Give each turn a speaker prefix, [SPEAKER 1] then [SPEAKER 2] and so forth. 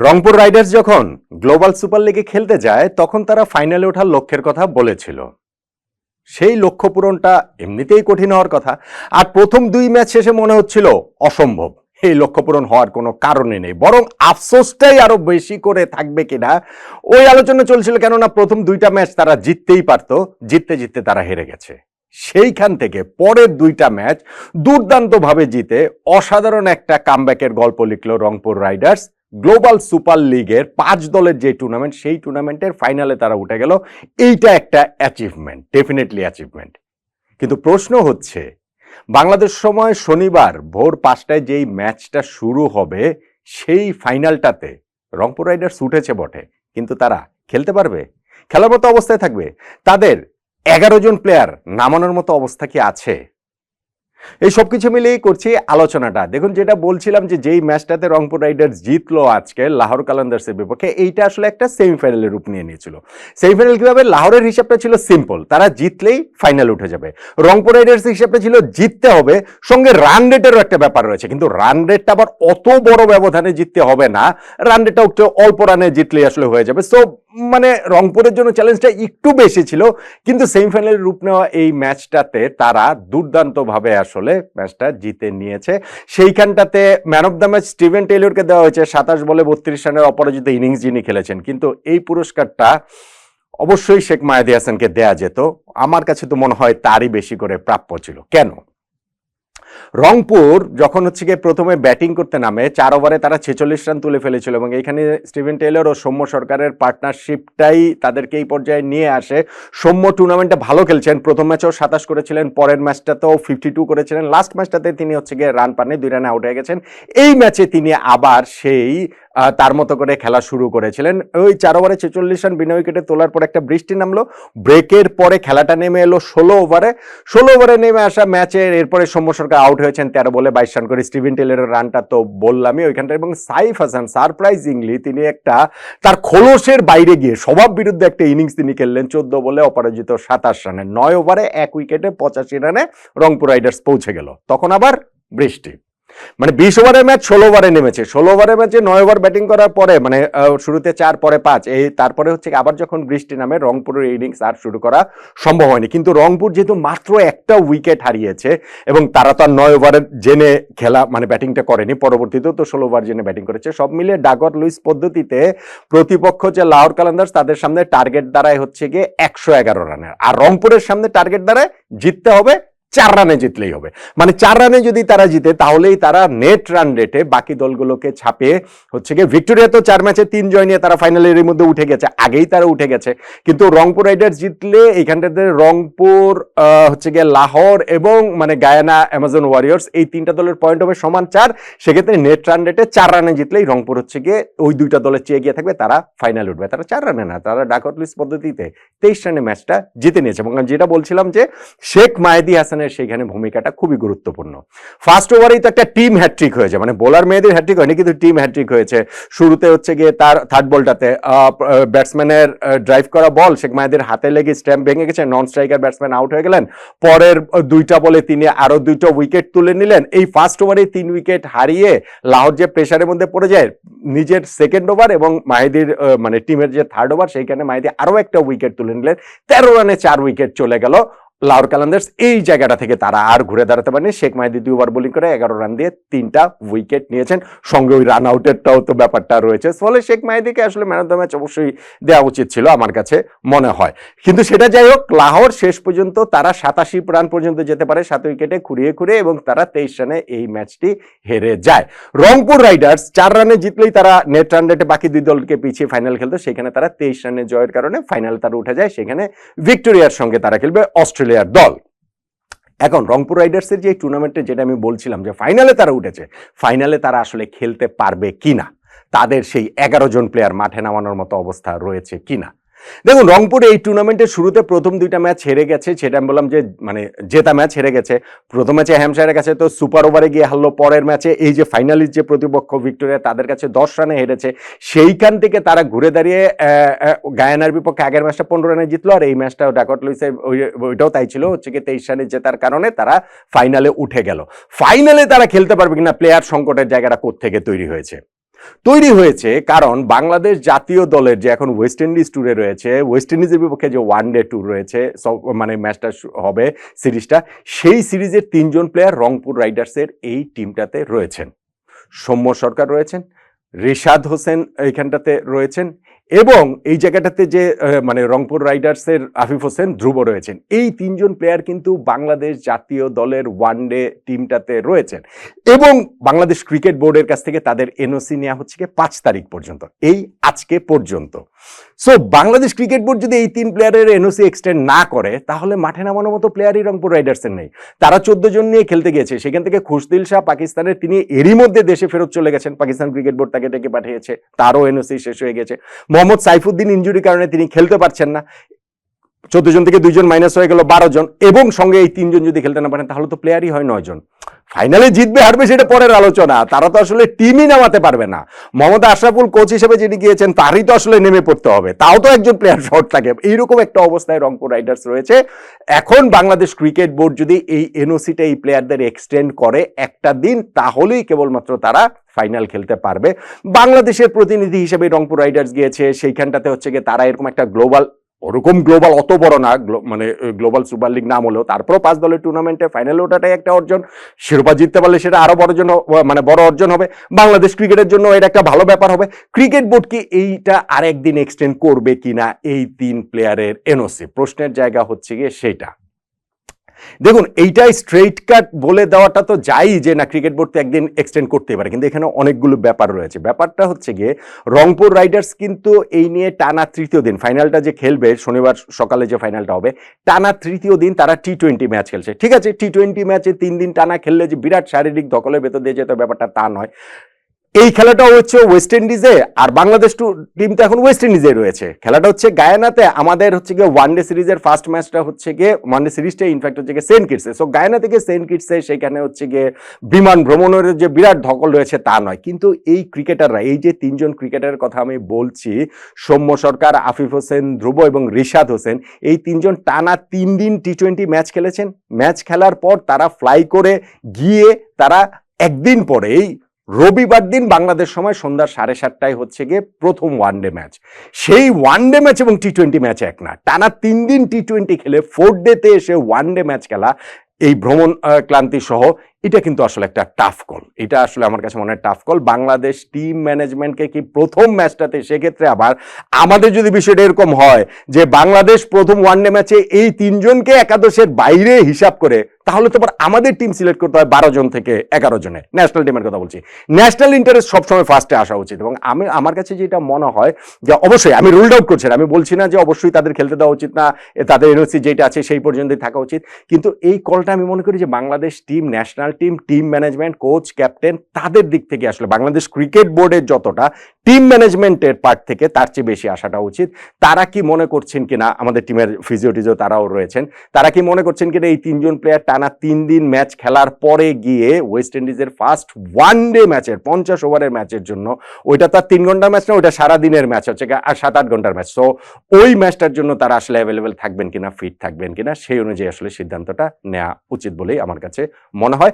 [SPEAKER 1] Rangpur riders যখন global super লিগে খেলতে যায়, তখন তারা ফাইনালে ওঠার লক্ষ্যের কথা বলেছিল। সেই লক্ষ্য পূরণটা এমনিতেই কঠিন হওয়ার কথা। আর প্রথম দুই ম্যাচ শেষে মনে হচ্ছিল অসম্ভব। এই লক্ষ্য পূরণ হওয়ার কোনো কারণে নেই। বরং আফসোসটাই আরও বেশি করে থাকবে কিনা, ওই আলোচনা চলছিল। কেননা প্রথম দুইটা ম্যাচ তারা জিততেই পারতো। জিততে জিততে তারা হেরে গেছে। সেইখান থেকে পরের দুইটা ম্যাচ দুর্দান্তভাবে জিতে অসাধারণ একটা কামব্যাকের গল্প লিখলো রংপুর রাইডার্স। গ্লোবাল সুপার লিগের পাঁচ দলের যে টুর্নামেন্ট সেই টুর্নামেন্টের ফাইনালে তারা উঠে গেল। এইটা একটা অ্যাচিভমেন্ট ডেফিনেটলি অ্যাচিভমেন্ট কিন্তু প্রশ্ন হচ্ছে, বাংলাদেশ সময় শনিবার ভোর পাঁচটায় যেই ম্যাচটা শুরু হবে, সেই ফাইনালটাতে রংপুর রাইডার্স উঠেছে বটে, কিন্তু তারা খেলতে পারবে? খেলার মতো অবস্থায় থাকবে। তাদের এগারো জন প্লেয়ার নামানোর মতো অবস্থা কি আছে? এই সব কিছু মিলিয়েই করছি আলোচনাটা। দেখুন, যেটা বলছিলাম যে যেই ম্যাচটাতে রংপুর রাইডার্স জিতলো আজকে লাহোর কালান্দার্সের বিপক্ষে, এইটা আসলে একটা সেমিফাইনালের রূপ নিয়ে নিয়েছিল। সেমিফাইনাল কীভাবে? লাহোরের হিসাবটা ছিল সিম্পল তারা জিতলেই ফাইনাল উঠে যাবে। রংপুর রাইডার্স হিসাবটা ছিল জিততে হবে, সঙ্গে রান রেটেরও একটা ব্যাপার রয়েছে। কিন্তু রান রেটটা আবার অত বড় ব্যবধানে জিততে হবে না রান রেটটা একটু অল্প রানে জিতলেই আসলে হয়ে যাবে। সো মানে রংপুরের জন্য চ্যালেঞ্জটা একটু বেশি ছিল, কিন্তু সেমিফাইনালের রূপ নেওয়া এই ম্যাচটাতে তারা দুর্দান্তভাবে আসলে ম্যাচটা জিতে নিয়েছে। সেইখানটাতে man of the match Steven টেইলরকে দেওয়া হয়েছে সাতাশ বলে বত্রিশ রানের অপরাজিত ইনিংস যিনি খেলেছেন। কিন্তু এই পুরস্কারটা অবশ্যই শেখ মায়াদি হাসানকে দেয়া যেত। আমার কাছে তো মনে হয় তারই বেশি করে প্রাপ্য ছিল। কেন? রংপুর যখন হচ্ছে গিয়ে প্রথমে ব্যাটিং করতে নামে, চার ওভারে তারা ছেচল্লিশ রান তুলে ফেলেছিল এবং এখানে স্টিভেন টেইলর ও সৌম্য সরকারের পার্টনারশিপটাই তাদেরকে এই পর্যায়ে নিয়ে আসে। সৌম্য টুর্নামেন্টে ভালো খেলছেন, প্রথম ম্যাচেও সাতাশ করেছিলেন, পরের ম্যাচটাতেও ফিফটি টু করেছিলেন লাস্ট ম্যাচটাতে তিনি হচ্ছে গিয়ে রান পাননি, দুই রানে আউট হয়ে গেছেন। এই ম্যাচে তিনি আবার সেই তার মতো করে খেলা শুরু করেছিলেন। ওই চার ওভারে ছেচল্লিশ রান বিনা উইকেটে তোলার পর একটা বৃষ্টি নামলো। ব্রেকের পরে খেলাটা নেমে এলো ষোলো ওভারে। ষোলো ওভারে নেমে আসা ম্যাচের এরপরে সৌম্য সরকার আউট হয়েছেন তেরো বলে বাইশ রান করে। স্টিভেন টেলের রানটা তো বললামই ওইখানটা। এবং সাইফ হাসান সারপ্রাইজিংলি তিনি একটা তার খোলসের বাইরে গিয়ে সবার বিরুদ্ধে একটা ইনিংস তিনি খেললেন চোদ্দ বলে অপরাজিত সাতাশ রানে। নয় ওভারে এক উইকেটে পঁচাশি রানে রংপুর রাইডার্স পৌঁছে গেল। তখন আবার বৃষ্টি। মানে বিশ ওভারের ম্যাচ ষোলো ওভারে নেমেছে। ষোলো ওভারের ম্যাচে নয় ওভার ব্যাটিং করার পরে মানে শুরুতে চার, পরে পাঁচ, এই তারপরে হচ্ছে আবার যখন বৃষ্টি নামে রংপুরের ইনিংস আর শুরু করা সম্ভব হয়নি। কিন্তু রংপুর যেহেতু মাত্র একটা উইকেট হারিয়েছে এবং তারা তো আর নয় ওভারের জেনে খেলা মানে ব্যাটিংটা করেনি, পরবর্তীতেও তো ষোলো ওভার জেনে ব্যাটিং করেছে। সব মিলিয়ে ডাগর লুইস পদ্ধতিতে প্রতিপক্ষ যে লাহোর কালান্দার্স তাদের সামনে টার্গেট দাঁড়ায় হচ্ছে গিয়ে একশো এগারো রানের। আর রংপুরের সামনে টার্গেট দাঁড়ায় জিততে হবে চার রানে জিতলেই হবে। মানে চার রানে যদি তারা জিতে, তাহলেই তারা নেট রান রেটে বাকি দলগুলোকে ছাপিয়ে হচ্ছে গিয়ে ভিক্টোরিয়া তো চার ম্যাচে তিন জয় নিয়ে তারা ফাইনালের মধ্যে উঠে গেছে, আগেই তারা উঠে গেছে। কিন্তু রংপুর রাইডার্স জিতলে এইখানটাতে রংপুর হচ্ছে গিয়ে লাহোর এবং মানে গায়ানা, অ্যামাজন ওয়ারিয়র্স এই তিনটা দলের পয়েন্ট হবে সমান চার। সেক্ষেত্রে নেট রান রেটে চার রানে জিতলেই রংপুর হচ্ছে গিয়ে ওই দুইটা দলের চেয়ে গিয়ে থাকবে, তারা ফাইনালে উঠবে। তারা চার রানে না, তারা ডাকট পদ্ধতিতে তেইশ রানে ম্যাচটা জিতে নিয়েছে। এবং যেটা বলছিলাম যে শেখ মাহেদি হাসানের সেইখানে ভূমিকাটা খুবই গুরুত্বপূর্ণ। ফার্স্ট ওভারেই তো একটা টিম হ্যাট্রিক হয়েছে মানে বোলার মেয়েদের হ্যাট্রিক হয়নি, কিন্তু টিম হ্যাট্রিক হয়েছে। শুরুতে হচ্ছে গিয়ে তার থার্ড বলটাতে ব্যাটসম্যানের ড্রাইভ করা বল শেখ মাহেদির হাতে লেগে স্ট্যাম্প ভেঙে গেছে নন স্ট্রাইকার ব্যাটসম্যান আউট হয়ে গেলেন। পরের দুইটা বলে তিনি আরও দুইটা উইকেট তুলে নিলেন। এই ফার্স্ট ওভারে তিন উইকেট হারিয়ে লাহোর যে প্রেসারের মধ্যে পড়ে যায়, নিজের সেকেন্ড ওভার এবং মাহিদির মানে টিমের যে থার্ড ওভার সেইখানে মাহিদি আরও একটা উইকেট তুলে নিলেন। তেরো রানে চার উইকেট চলে গেল। লাহোর কালান্দার্স এই জায়গাটা থেকে তারা আর ঘুরে দাঁড়াতে পারেনি। শেখ মাহিদি দুই ওভার বোলিং করে এগারো রান দিয়ে তিনটা উইকেট নিয়েছেন। সঙ্গে ওই রান আউটেরটাও তো ব্যাপারটা রয়েছে। ফলে শেখ মাহিদিকে আসলে ম্যান অফ দ্য ম্যাচ অবশ্যই দেওয়া উচিত ছিল আমার কাছে মনে হয়। কিন্তু সেটা যাই হোক, লাহোর শেষ পর্যন্ত তারা সাতাশি রান পর্যন্ত যেতে পারে, সাত উইকেটে খুঁড়িয়ে খুঁড়ে এবং তারা তেইশ রানে এই ম্যাচটি হেরে যায়। রংপুর রাইডার্স, চার রানে জিতলেই তারা নেট রান রেটে বাকি দুই দলকে পিছিয়ে ফাইনাল খেলতো। সেখানে তারা তেইশ রানে জয়ের কারণে ফাইনাল তারা উঠে যায়। সেখানে ভিক্টোরিয়ার সঙ্গে তারা খেলবে অস্ট্রেলিয়ার দল। এখন রংপুর রাইডার্সের যে টুর্নামেন্টে যেটা আমি বলছিলাম যে ফাইনালে তারা উঠেছে, ফাইনালে তারা আসলে খেলতে পারবে কিনা? তাদের সেই এগারো জন প্লেয়ার মাঠে নামানোর মতো অবস্থা রয়েছে কিনা? দেখুন, রংপুর এই টুর্নামেন্টের শুরুতে প্রথম দুইটা ম্যাচ হেরে গেছে, সেটা আমি বললাম যে মানে জেতা ম্যাচ হেরে গেছে। প্রথম ম্যাচে হ্যামশায়ারের কাছে তো সুপার ওভারে গিয়ে হারলো, পরের ম্যাচে এই যে ফাইনালিস্ট যে প্রতিপক্ষ ভিক্টোরিয়া, তাদের কাছে দশ রানে হেরেছে। সেইখান থেকে তারা ঘুরে দাঁড়িয়ে গায়ানার বিপক্ষে আগের ম্যাচটা পনেরো রানে জিতলো, আর এই ম্যাচটা ডাকট লুইসে ওই- ওইটাও তাই ছিল, হচ্ছে কি তেইশ রানে জেতার কারণে তারা ফাইনালে উঠে গেল। ফাইনালে তারা খেলতে পারবে কিনা, প্লেয়ার সংকটের জায়গাটা কোত্থেকে তৈরি হয়েছে? তৈরি হয়েছে কারণ বাংলাদেশ জাতীয় দলের যে এখন ওয়েস্ট ইন্ডিজ ট্যুরে রয়েছে ওয়েস্ট ইন্ডিজের বিপক্ষে যে ওয়ান ডে ট্যুর রয়েছে, সব মানে ম্যাচটা হবে সিরিজটা, সেই সিরিজের তিনজন প্লেয়ার রংপুর রাইডার্সের এই টিমটাতে রয়েছেন। সৌম্য সরকার রয়েছেন, রেশাদ হোসেন এইখানটাতে রয়েছেন এবং এই জায়গাটাতে যে মানে রংপুর রাইডার্সের আফিফ হোসেন ধ্রুব রয়েছেন। এই তিনজন প্লেয়ার কিন্তু বাংলাদেশ জাতীয় দলের ওয়ান ডে টিমটাতে রয়েছেন। এবং বাংলাদেশ ক্রিকেট বোর্ডের কাছ থেকে তাদের এনওসি নেওয়া হচ্ছে পাঁচ তারিখ পর্যন্ত। এই আজকে পর্যন্ত। সো বাংলাদেশ ক্রিকেট বোর্ড যদি এই তিন প্লেয়ারের এনওসি এক্সটেন্ড না করে, তাহলে মাঠে নামানোর মতো প্লেয়ারই রংপুর রাইডার্সের নেই। তারা চোদ্দ জন নিয়ে খেলতে গিয়েছে। সেখান থেকে খুশদিল শাহ পাকিস্তানের, তিনি এরই মধ্যে দেশে ফেরত চলে গেছেন। পাকিস্তান ক্রিকেট বোর্ড তাকে ডেকে পাঠিয়েছে। তারও এনওসি শেষ হয়ে গেছে। মোহাম্মদ সাইফুদ্দিন ইঞ্জুরির কারণে তিনি খেলতে পারছেন না। চোদ্দ জন থেকে দুইজন মাইনাস হয়ে গেল বারো জন, এবং সঙ্গে এই তিনজন যদি খেলতে না পারেন, তাহলে তো প্লেয়ারই হয় নয় জন। ফাইনালে জিতবে, হারবে সেটা পরের আলোচনা। তারা তো আসলে টিমই নামাতে পারবে না। মোহাম্মদ আশরাফুল কোচ হিসেবে যিনি গিয়েছেন, তারই তো আসলে নেমে পড়তে হবে। তাও তো একজন প্লেয়ার শর্ট থাকে। এইরকম একটা অবস্থায় রংপুর রাইডার্স রয়েছে। এখন বাংলাদেশ ক্রিকেট বোর্ড যদি এই এনওসিটা এই প্লেয়ারদের এক্সটেন্ড করে একটা দিন, তাহলেই কেবলমাত্র তারা ফাইনাল খেলতে পারবে। বাংলাদেশের প্রতিনিধি হিসেবে রংপুর রাইডার্স গিয়েছে। সেইখানটাতে হচ্ছে গিয়ে তারা এরকম একটা গ্লোবাল ওরকম গ্লোবাল অত বড় না মানে গ্লোবাল সুপার লিগ নাম হলেও, তারপরও পাঁচ দলের টুর্নামেন্টে ফাইনালে ওটাটাই একটা অর্জন। শিরোপা জিততে পারলে সেটা আরও বড় জন্য মানে বড় অর্জন হবে। বাংলাদেশ ক্রিকেটের জন্য এটা একটা ভালো ব্যাপার হবে। ক্রিকেট বোর্ড কি এইটা আরেকদিন এক্সটেন্ড করবে কিনা এই তিন প্লেয়ারের এনওসি প্রশ্নের জায়গা হচ্ছে গিয়ে সেটা দেখুন, এইটাই স্ট্রেইট কাট বলে দেওয়াটা তো যাই যে না ক্রিকেট বোর্ড তো একদিন এক্সটেন্ড করতে পারে, কিন্তু এখানে অনেকগুলো ব্যাপার রয়েছে। ব্যাপারটা হচ্ছে গিয়ে, রংপুর রাইডার্স কিন্তু এই নিয়ে টানা তৃতীয় দিন, ফাইনালটা যে খেলবে, শনিবার সকালে যে ফাইনালটা হবে, টানা তৃতীয় দিন তারা টি টোয়েন্টি ম্যাচ খেলছে। ঠিক আছে টি টোয়েন্টি ম্যাচে তিন দিন টানা খেললে যে বিরাট শারীরিক দখলের ভেতর দিয়ে যেত, ব্যাপারটা তা নয়। এই খেলাটা হচ্ছে ওয়েস্ট ইন্ডিজে আর বাংলাদেশ টু টিম তো এখন ওয়েস্ট ইন্ডিজে রয়েছে। খেলাটা হচ্ছে গায়ানাতে আমাদের হচ্ছে গিয়ে ওয়ান ডে সিরিজের ফার্স্ট ম্যাচটা হচ্ছে গিয়ে ওয়ান ডে সিরিজটা ইনফ্যাক্ট হচ্ছে গিয়ে সেন্ট কিটসে সো গায়ানা থেকে সেন্ট কিটসে সেখানে হচ্ছে গিয়ে বিমান ভ্রমণের যে বিরাট ধকল রয়েছে তা নয়। কিন্তু এই ক্রিকেটাররা এই যে তিনজন ক্রিকেটারের কথা আমি বলছি, সৌম্য সরকার, আফিফ হোসেন, ধ্রুব এবং রিশাদ হোসেন, এই তিনজন টানা তিন দিন টি টোয়েন্টি ম্যাচ খেলেছেন। ম্যাচ খেলার পর তারা ফ্লাই করে গিয়ে তারা একদিন পরেই রবিবার দিন বাংলাদেশ সময় সন্ধ্যা সাড়ে সাতটায় হচ্ছে গিয়ে প্রথম ওয়ানডে ম্যাচ সেই ওয়ানডে ম্যাচ এবং টি টোয়েন্টি ম্যাচ এক না। টানা তিন দিন টি টোয়েন্টি খেলে ফোর্থ ডেতে এসে ওয়ানডে ম্যাচ খেলা। এই ভ্রমণ ক্লান্তি সহ এটা কিন্তু আসলে একটা টাফ কল এটা আসলে আমার কাছে মনে হয় টাফ কল বাংলাদেশ টিম ম্যানেজমেন্টকে কি প্রথম ম্যাচটাতে সেক্ষেত্রে আবার আমাদের যদি বিষয়টা এরকম হয় যে বাংলাদেশ প্রথম ওয়ানডে ম্যাচে এই তিনজনকে একাদশের বাইরে হিসাব করে, তাহলে তো আমাদের টিম সিলেক্ট করতে হয় বারো জন থেকে এগারো জনে। ন্যাশনাল টিমের কথা বলছি। ন্যাশনাল ইন্টারেস্ট সবসময় ফার্স্টে আসা উচিত এবং আমি, আমার কাছে যেটা মনে হয় যে অবশ্যই আমি রুলড আউট করছি আমি বলছি না যে অবশ্যই তাদের খেলতে দেওয়া উচিত না তাদের এনওসি যেটা আছে সেই পর্যন্তই থাকা উচিত। কিন্তু এই কলটা আমি মনে করি যে Bangladesh team national team team management coach captain তাদের দিক থেকে আসলে বাংলাদেশ ক্রিকেট বোর্ডের যতটা টিম ম্যানেজমেন্টের পার্ট থেকে তার চেয়ে বেশি আসাটা উচিত। তারা কি মনে করছেন কিনা, আমাদের টিমের ফিজিওটিজও তারাও রয়েছেন, তারা কি মনে করছেন কিনা, এই তিনজন প্লেয়ার টানা তিন দিন ম্যাচ খেলার পরে গিয়ে ওয়েস্ট ইন্ডিজের ফার্স্ট ওয়ান ডে ম্যাচের পঞ্চাশ ওভারের ম্যাচের জন্য, ওইটা তার তিন ঘণ্টার ম্যাচ না, ওইটা সারা দিনের ম্যাচ হচ্ছে আর সাত, আট ঘণ্টার ম্যাচ সো ওই ম্যাচটার জন্য তারা আসলে অ্যাভেলেবেল থাকবেন কিনা ফিট থাকবেন কিনা, সেই অনুযায়ী আসলে সিদ্ধান্তটা নেওয়া উচিত বলেই আমার কাছে মনে হয়।